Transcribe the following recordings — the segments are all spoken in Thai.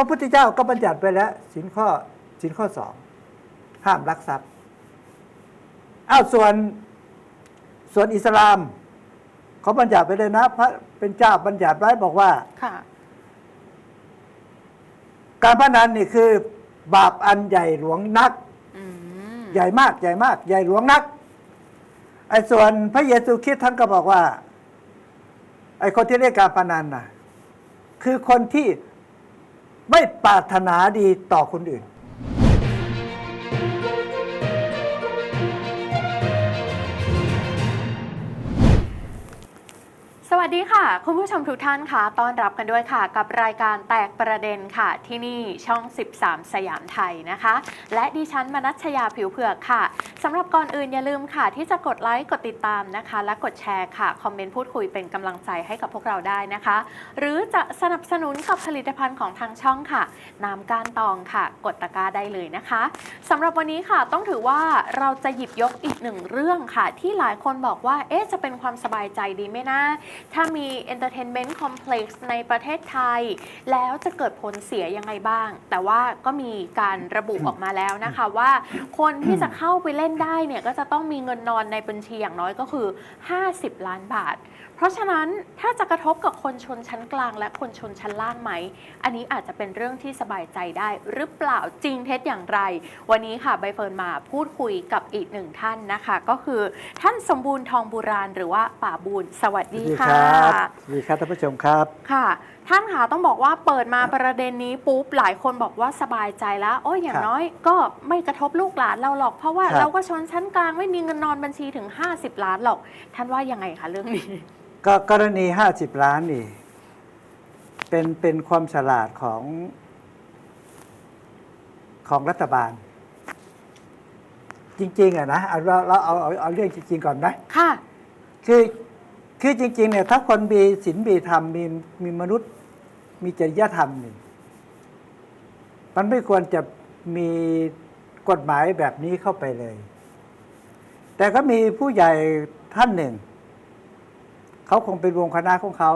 พระพุทธเจ้าก็บัญญัติไปแล้วสินข้อสินข้อสองห้ามลักทรัพย์อ้าวส่วนส่วนอิสลามเขาบัญญัติไปเลยนะพระเป็นเจ้าบัญญัติไว้บอกว่าค่ะการพนันนี่คือบาปอันใหญ่หลวงนักอืมใหญ่มากใหญ่มาก ใหญ่หลวงนัก ไอ้ส่วนพระเยซูคริสต์ท่านก็บอกว่า ไอ้คนที่เล่นการพนันน่ะ คือคนที่ ไม่ปรารถนาดีต่อคนอื่น สวัสดีค่ะ คุณผู้ชมทุกท่านค่ะต้อนรับกันด้วยค่ะ กับรายการแตกประเด็นค่ะ ที่นี่ช่อง 13 สยามไทยนะคะ และดิฉันมนัชยาผิวเผือกค่ะสำหรับก่อนอื่นอย่าลืมค่ะ ที่จะกดไลค์กดติดตามนะคะ และกดแชร์ค่ะ คอมเมนต์พูดคุยเป็นกำลังใจให้กับพวกเราได้นะคะ หรือจะสนับสนุนกับผลิตภัณฑ์ของทางช่องค่ะน้ำก้านตองค่ะ กดตะกร้าได้เลยนะคะสำหรับวันนี้ค่ะต้องถือว่าเราจะหยิบยกอีกหนึ่งเรื่องค่ะ ที่หลายคนบอกว่าเอ๊ะจะเป็นความสบายใจดีไหมนะถ้ามี Entertainment Complex ในประเทศไทย แล้วจะเกิดผลเสียยังไงบ้าง แต่ว่าก็มีการระบุออกมาแล้วนะคะว่าคนที่จะเข้าไปเล่นได้เนี่ยก็จะต้องมีเงินนอนในบัญชีอย่างน้อยก็คือ 50 ล้านบาท เพราะฉะนั้นถ้าจะกระทบกับคนชนชั้นกลาง และคนชนชั้นล่างไหม อันนี้อาจจะเป็นเรื่องที่สบายใจได้ หรือเปล่าจริงเท็จอย่างไร วันนี้ค่ะใบเฟิร์นมาพูดคุยกับอีกหนึ่งท่านนะคะ ก็คือท่านสมบูรณ์ทองบุราณหรือว่าป่าบูนสวัสดีค่ะสวัสดีครับท่านผู้ชมครับค่ะ ท่านคะต้องบอกว่าเปิดมาประเด็นนี้ปุ๊บหลายคนบอกว่าสบายใจแล้ว โอ้ยอย่าคงรับน้อยก็ไม่กระทบลูกหลานเราหรอก เพราะว่าครับเราก็ชนชั้นกลางไม่มีเงินนอนบัญชีถึง 50 ล้านหรอก ท่านว่ายังไงคะเรื่องนี้ ก็กรณี 50 ล้านนี่ เป็นเป็นความฉลาดของของรัฐบาล จริง ๆอะนะเอาเราเราเอาเอาเอาเรื่องจริงๆก่อนนะค่ะคือ คือจริงๆเนี่ยถ้าคนมีศีลมีธรรมมีมีมนุษย์ มีจริยธรรมนี่มันไม่ควรจะมีกฎหมายแบบนี้เข้าไปเลย แต่ก็มีผู้ใหญ่ท่านหนึ่ง เขาคงเป็นวงคณะของเขา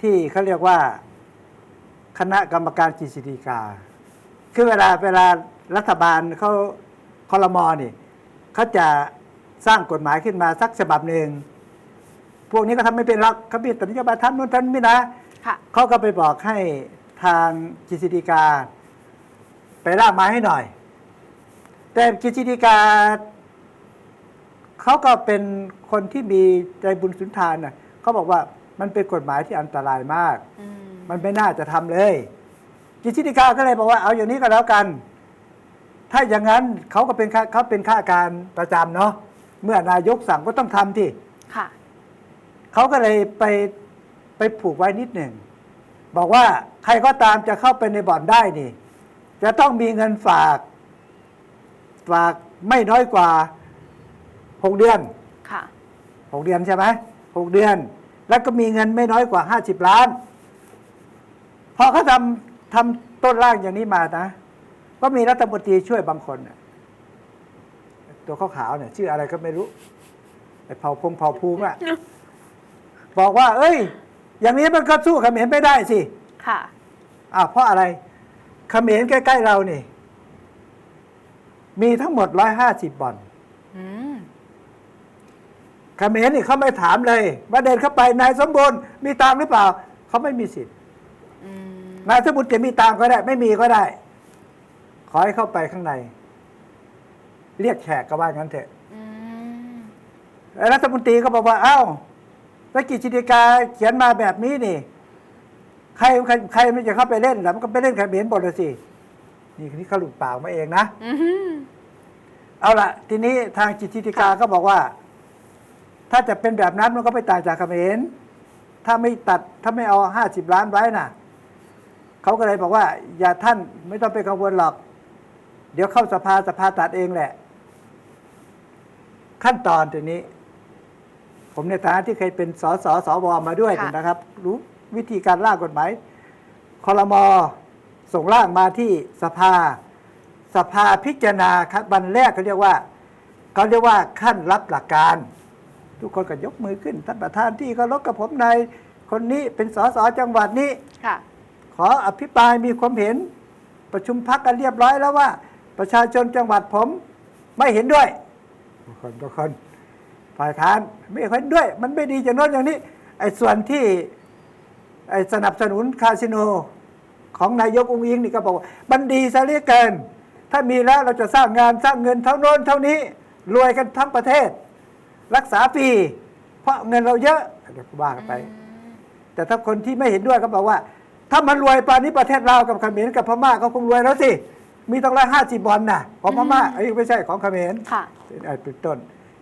ที่เขาเรียกว่า คณะกรรมการกฤษฎีกา คือเวลาเวลารัฐบาลเขาคอรมอนี่เขาจะสร้างกฎหมายขึ้นมาสักฉบับหนึ่ง พวกนี้ก็ทำไม่เป็นหรอกเขามีแต่นโยบายทำนู่นทำนี่นะค่ะเขาก็ไปบอกให้ทางกฤษฎีกา ไปร่างมาให้หน่อย แต่กฤษฎีกาเขาก็เป็นคนที่มีใจบุญสุนทานน่ะเขาบอกว่ามันเป็นกฎหมายที่อันตรายมากอืมมันไม่น่าจะทำเลยกฤษฎีกาก็เลยบอกว่าเอาอย่างนี้ก็แล้วกัน ถ้าอย่างนั้นเขาก็เป็นข้าเขาเป็นข้าการประจำเนาะเมื่อนายกสั่งก็ต้องทำที่ค่ะ เขาก็เลยไปไปผูกไว้นิดหนึ่ง บอกว่าใครก็ตามจะเข้าไปในบ่อนได้นี่ จะต้องมีเงินฝาก ฝากไม่น้อยกว่าหกเดือนค่ะหกเดือนใช่ไหมหกเดือน แล้วก็มีเงินไม่น้อยกว่าห้าสิบล้าน พอเขาทำทำต้นร่างอย่างนี้มานะ ก็มีรัฐมนตรีช่วยบางคนน่ะตัวขาวๆเนี่ยชื่ออะไรก็ไม่รู้ไอ้เผ่าพงเผ่าภูมิอะ บอกว่า เอ้ย อย่างนี้มันก็สู้เขมรไม่ได้สิ ค่ะอ้าวเพราะอะไรเขมรใกล้ๆเรานี่ มีทั้งหมดร้อยห้าสิบบ่อนอืมเขมรนี่เขาไม่ถามเลยว่าเดินเข้าไปนายสมบูรณ์มีตามหรือเปล่าเขาไม่มีสิทธิ์อืมนายสมบูรณ์จะมีตามก็ได้ ไม่มีก็ได้ ขอให้เข้าไปข้างใน เรียกแขกก็ว่างั้นเถอะอืมแล้วรัฐมนตรีก็บอกว่า เอ้า แล้วกิจฎีกาเขียนมาแบบนี้นี่ ใครใครใครมันจะเข้าไปเล่นแล้วมันก็ไปเล่นเขมรหมดเลยสิ นี่นี่เขาหลุดปากมาเองนะอืมเอาละทีนี้ทางจิตติกาก็บอกว่า ถ้าจะเป็นแบบนั้นมันก็ไปต่างจากเขมรถ้าไม่ตัดถ้าไม่เอาห้าสิบล้านไว้น่ะเขาก็เลยบอกว่า อย่าท่านไม่ต้องไปกังวลหรอก เดี๋ยวเข้าสภาสภาตัดเองแหละ ขั้นตอนตัวนี้ ผมในฐานะที่เคยเป็นสสสวมาด้วยค่ะ นะครับ รู้วิธีการร่างกฎหมายคอรมอส่งร่างมาที่สภา สภาพิจารณาครับวันแรกเขาเรียกว่าเขาเรียกว่าขั้นรับหลักการ ทุกคนก็ยกมือขึ้นท่านประธานที่เคารพกับผมในายคนนี้เป็นสสจังหวัดนี้ ค่ะ ขออภิปรายมีความเห็น ประชุมพักกันเรียบร้อยแล้วว่า ประชาชนจังหวัดผมไม่เห็นด้วยบางคนบางคน ฝ่ายค้านไม่เห็นด้วย มันไม่ดีอย่างโน้นอย่างนี้ไอ้ส่วนที่ไอ้สนับสนุนคาสิโนของนายกองค์อิงนี่ก็บอกว่ามันดีซะเหลือเกิน ถ้ามีแล้วเราจะสร้างงานสร้างเงินเท่าโน้นเท่านี้ รวยกันทั้งประเทศ รักษาฟรีเพราะเงินเราเยอะเดี๋ยวก็ว่ากันไป แต่ถ้าคนที่ไม่เห็นด้วยก็บอกว่า ถ้ามันรวยปานนี้ประเทศเราวกับเขมรกับพม่าก็คงรวยแล้วสิมีต้องร้อยห้าสิบบอลน่ะของพม่าไอ้ยไม่ใช่ของเขมรค่ะเป็นอันเป็นต้น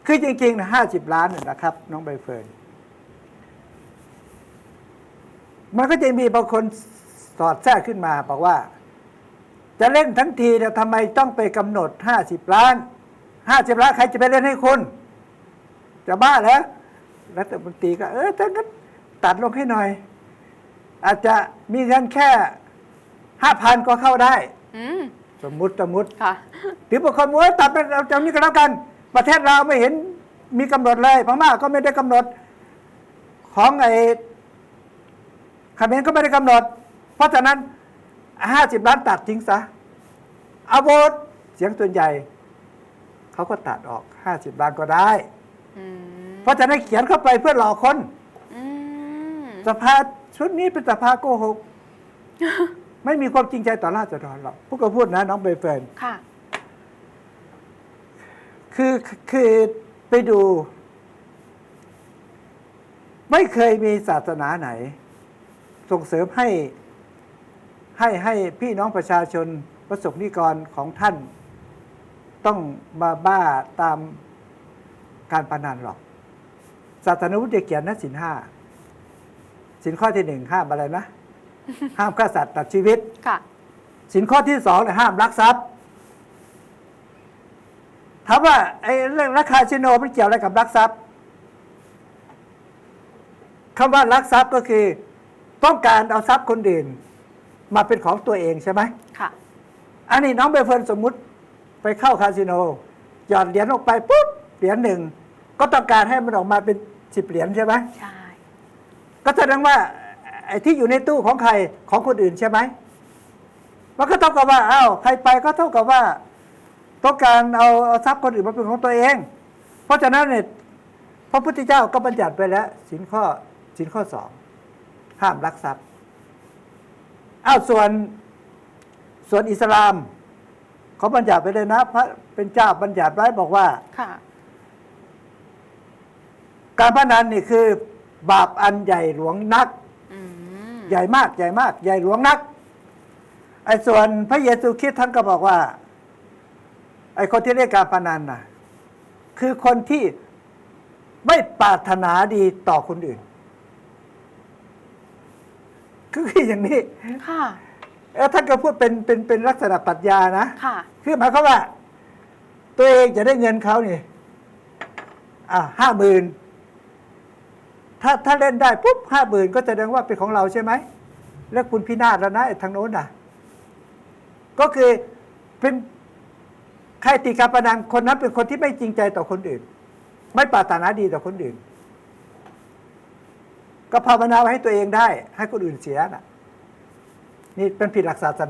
คือจริงๆนะห้าสิบล้านน่ะนะครับ น้องใบเฟิร์นมันก็จะมีบางคนสอดแทรกขึ้นมาบอกว่า จะเล่นทั้งทีเนี่ยทำไมต้องไปกำหนดห้าสิบล้านห้าสิบล้านใครจะไปเล่นให้คุณ จะบ้าแล้วรัฐมนตรีก็ เออถ้างั้นตัดลงให้หน่อย อาจจะมีเงินแค่ห้าพันก็เข้าได้อืมสมมุติสมมุติค่ะหรือบางคนบอกว่าตัดไปเอาจากนี้ก็แล้วกัน ประเทศเราไม่เห็นมีกำหนดเลยพม่าก็ไม่ได้กำหนด ของไอ้เขมรก็ไม่ได้กำหนด เพราะฉะนั้นห้าสิบล้านตัดทิ้งซะเอาโหวตเสียงส่วนใหญ่ เขาก็ตัดออกห้าสิบล้านก็ได้อืมเพราะฉะนั้นเขียนเข้าไปเพื่อหลอกคนอืมสภาชุดนี้เป็นสภาโกหก ไม่มีความจริงใจต่อราษฎรหรอกพูดก็พูดนะ น้องใบเฟิร์น ค่ะคือคือไปดู ไม่เคยมีศาสนาไหน ส่งเสริมให้ให้ให้พี่น้องประชาชนประสบนิกรของท่าน ต้องมาบ้าตามการพนันหรอก ศาสนาวุฒิเขียนนะสินห้าสินข้อที่หนึ่งห้ามอะไรนะ ห้ามฆ่าสัตว์ตัดชีวิต ค่ะ สินข้อที่สองเนี่ยห้ามลักทรัพย์ ถามว่าไอ้เรื่องราคาชิโนมันเกี่ยวอะไรกับลักทรัพย์คำว่าลักทรัพย์ก็คือ ต้องการเอาทรัพย์คนอื่น มาเป็นของตัวเองใช่ไหมค่ะ อันนี้น้องใบเฟิร์นสมมุติไปเข้าคาสิโนหยอดเหรียญลงไปปุ๊บเหรียญหนึ่งก็ต้องการให้มันออกมาเป็นสิบเหรียญใช่ไหมใช่ ก็แสดงว่าไอ้ที่อยู่ในตู้ของใครของคนอื่นใช่ไหมมันก็เท่ากับว่าอ้าวใครไปก็เท่ากับว่า ต้องการเอาเอาทรัพย์คนอื่นมาเป็นของตัวเอง เพราะฉะนั้นเนี่ยพระพุทธเจ้าก็บัญญัติไปแล้วสินข้อสินข้อสองห้ามลักทรัพย์อ้าวส่วนส่วนอิสลามเขาบัญญัติไปเลยนะ พระเป็นเจ้าบัญญัติไว้บอกว่าค่ะการพนันนี่คือบาปอันใหญ่หลวงนักอืมใหญ่มากใหญ่มาก ใหญ่หลวงนักไอ้ส่วนพระเยซูคริสต์ท่านก็บอกว่า ไอ้คนที่เรียกการพนันน่ะ คือคนที่ไม่ปรารถนาดีต่อคนอื่น คือคืออย่างนี้ค่ะเออท่านก็พูดเป็นเป็นเป็นลักษณะปรัชญานะค่ะ คือหมายความว่า ตัวเองจะได้เงินเขานี่อ่าห้าหมื่นถ้าถ้าเล่นได้ปุ๊บห้าหมื่นก็แสดงว่าเป็นของเราใช่ไหม แล้วคุณพินาศแล้วนะไอ้ทางโน้นน่ะ ก็คือเป็น ใครตีการพนันคนนั้นเป็นคนที่ไม่จริงใจต่อคนอื่น ไม่ปรารถนาดีต่อคนอื่น ก็ภาวนาไว้ให้ตัวเองได้ ให้คนอื่นเสียน่ะ นี่เป็นผิดหลักศาสนา